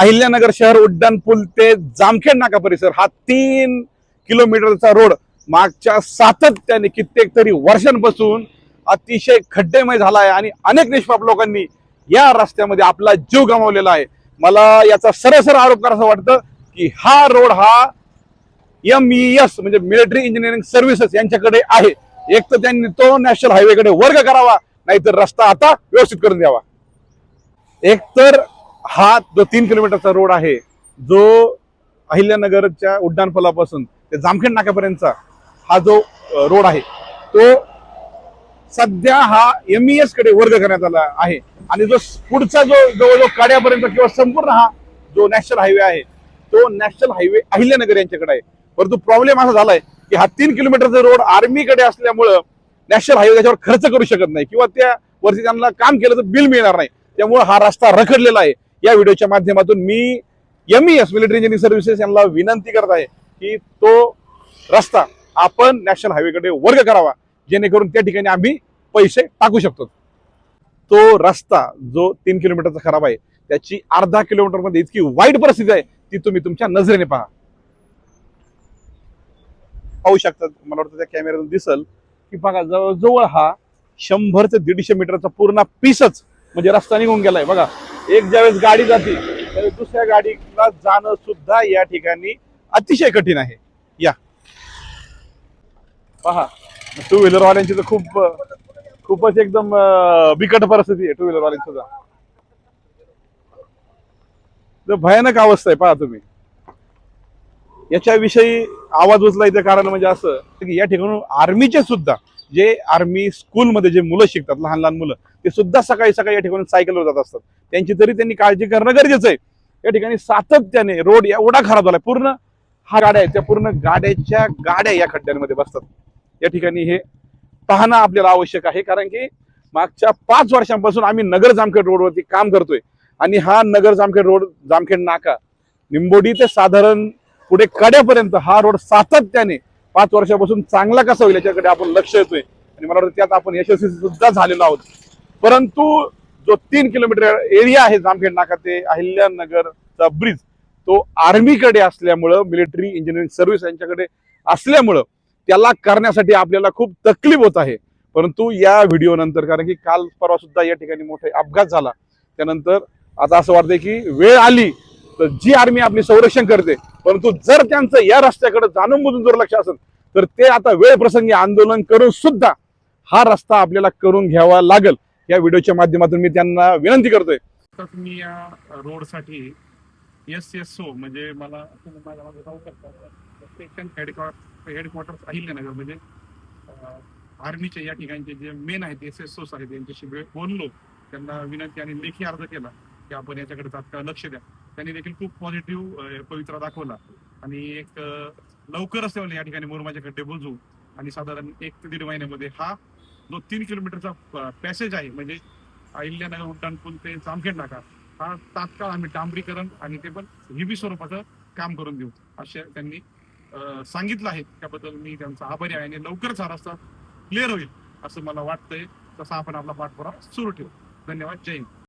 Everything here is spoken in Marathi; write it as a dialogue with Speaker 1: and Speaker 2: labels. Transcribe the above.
Speaker 1: अहिल्यानगर शहर उड्डाण पूल ते जामखेड नाका परिसर हा तीन किलोमीटरचा रोड मागच्या सातत्याने कित्येक तरी वर्षांपासून अतिशय खड्डेमय झाला आहे आणि अनेक निष्पाप लोकांनी या रस्त्यामध्ये आपला जीव गमावलेला आहे. मला याचा सरसर आरोप करायचा वाटतं की हा रोड हा एम ई एस म्हणजे मिलिटरी इंजिनिअरिंग सर्व्हिसेस यांच्याकडे आहे. एक तर त्यांनी तो नॅशनल हायवेकडे वर्ग करावा नाहीतर रस्ता आता व्यवस्थित करून द्यावा. एक तर हा जो तीन किलोमीटरचा रोड आहे जो अहिल्यानगरच्या उड्डाणपुलापासून ते जामखेड नाक्यापर्यंतचा हा जो रोड आहे तो सध्या हा एम ई एसकडे वर्ग करण्यात आला आहे. आणि जो पुढचा जो जवळजवळ काड्यापर्यंत किंवा संपूर्ण हा जो नॅशनल हायवे आहे तो नॅशनल हायवे अहिल्यानगर यांच्याकडे आहे. परंतु प्रॉब्लेम असा झालाय की हा तीन किलोमीटरचा रोड आर्मीकडे असल्यामुळं नॅशनल हायवे त्याच्यावर खर्च करू शकत नाही किंवा त्या वरती त्यांना काम केलं तर बिल मिळणार नाही. त्यामुळे हा रस्ता रखडलेला आहे. या व्हिडिओच्या माध्यमातून मी M E S military engineering services यांना विनंती करत आहे की तो रस्ता आपण नॅशनल हायवेकडे वर्ग करावा जेणेकरून त्या ठिकाणी आम्ही पैसे टाकू शकतो. तो रस्ता जो तीन किलोमीटरचा खराब आहे त्याची अर्धा किलोमीटरमध्ये इतकी वाईट परिस्थिती आहे ती तुम्ही तुमच्या नजरेने पहा. पाहू शकता मला वाटतं त्या कॅमेऱ्यातून दिसल की बघा जवळजवळ हा शंभर ते दीडशे मीटरचा पूर्ण पीसच म्हणजे रस्ता निघून गेलाय. बघा एक ज्यावेळेस गाडी जाते त्यावेळेस दुसऱ्या गाडीला जाणं सुद्धा या ठिकाणी अतिशय कठीण आहे. या. पहा टू व्हीलर वाल्यांची तर खूप खूपच एकदम बिकट परिस्थिती आहे टू व्हीलर वाल्यांची सुद्धा तर भयानक अवस्था आहे पहा तुम्ही. याच्याविषयी आवाज उचलायचं कारण म्हणजे असं की या ठिकाणी आर्मीचे सुद्धा जे आर्मी स्कूलमध्ये जे मुलं शिकतात लहान लहान मुलं ते सुद्धा सकाळी सकाळी या ठिकाणी सायकलवर जात असतात. त्यांची तरी त्यांनी काळजी करणं गरजेचं आहे. या ठिकाणी सातत्याने रोड एवढा खराब झालाय. पूर्ण हा गाड्या आहेत त्या पूर्ण गाड्याच्या गाड्या या खड्ड्यांमध्ये बसतात. या ठिकाणी हे पाहणं आपल्याला आवश्यक आहे. कारण की मागच्या पाच वर्षांपासून आम्ही नगर जामखेड रोडवरती काम करतोय. आणि हा नगर जामखेड रोड जामखेड नाका निंबोडी ते साधारण पुढे कड्यापर्यंत हा रोड सातत्याने पाच वर्षापासून चांगला कसा होईल याच्याकडे आपण लक्ष येतोय आणि मला वाटतं त्यात आपण यशस्वी सुद्धा झालेलो आहोत. परंतु जो तीन किलोमीटर एरिया आहे जामखेड नाका ते अहिल्यानगरचा ब्रिज तो आर्मीकडे असल्यामुळं मिलिटरी इंजिनिअरिंग सर्व्हिस यांच्याकडे असल्यामुळं त्याला करण्यासाठी आपल्याला खूप तकलीफ होत आहे. परंतु या व्हिडिओ नंतर कारण की काल परवा सुद्धा या ठिकाणी मोठा अपघात झाला. त्यानंतर आता असं वाटतंय की वेळ आली तर जी आर्मी आपली संरक्षण करते परंतु जर त्यांचं या रस्त्याकडे जाणून बुजून जर लक्ष असेल तर ते आता वेळ प्रसंगी आंदोलन करून सुद्धा हा रस्ता आपल्याला करून घ्यावा लागेल. या व्हिडिओच्या माध्यमातून मी त्यांना विनंती करतोय.
Speaker 2: तर तुम्ही या रोडसाठी एस एस ओ म्हणजे मला तुम्ही माझ्या जाऊ शकता. स्टेशन हेडक्वार्टर हेडक्वार्टर अहिल्यानगर म्हणजे आर्मीचे या ठिकाणचे जे मेन आहेत एस एस ओस आहेत यांच्याशी वेळ बोललो. त्यांना विनंती आणि लेखी अर्ज केला की आपण याच्याकडे तात्काळ लक्ष द्या. त्यांनी देखील खूप पॉझिटिव्ह पवित्रा दाखवला. आणि एक लवकरच या ठिकाणी मोर माझ्याकडे बुजू आणि साधारण एक ते दीड महिन्यामध्ये हा जो तीन किलोमीटरचा पॅसेज आहे म्हणजे अहिल्यानगर उड्डाणपूल ते जामखेड नाका हा तात्काळ आम्ही डांबरीकरण आणि ते पण हिबी स्वरूपाचं काम करून देऊ असे त्यांनी सांगितलं आहे. त्याबद्दल मी त्यांचा आभारी आहे आणि लवकरच हा रस्ता क्लिअर होईल असं मला वाटतंय. तसा आपण आपला पाठपुरावा सुरू ठेवू. धन्यवाद. जय हिंद.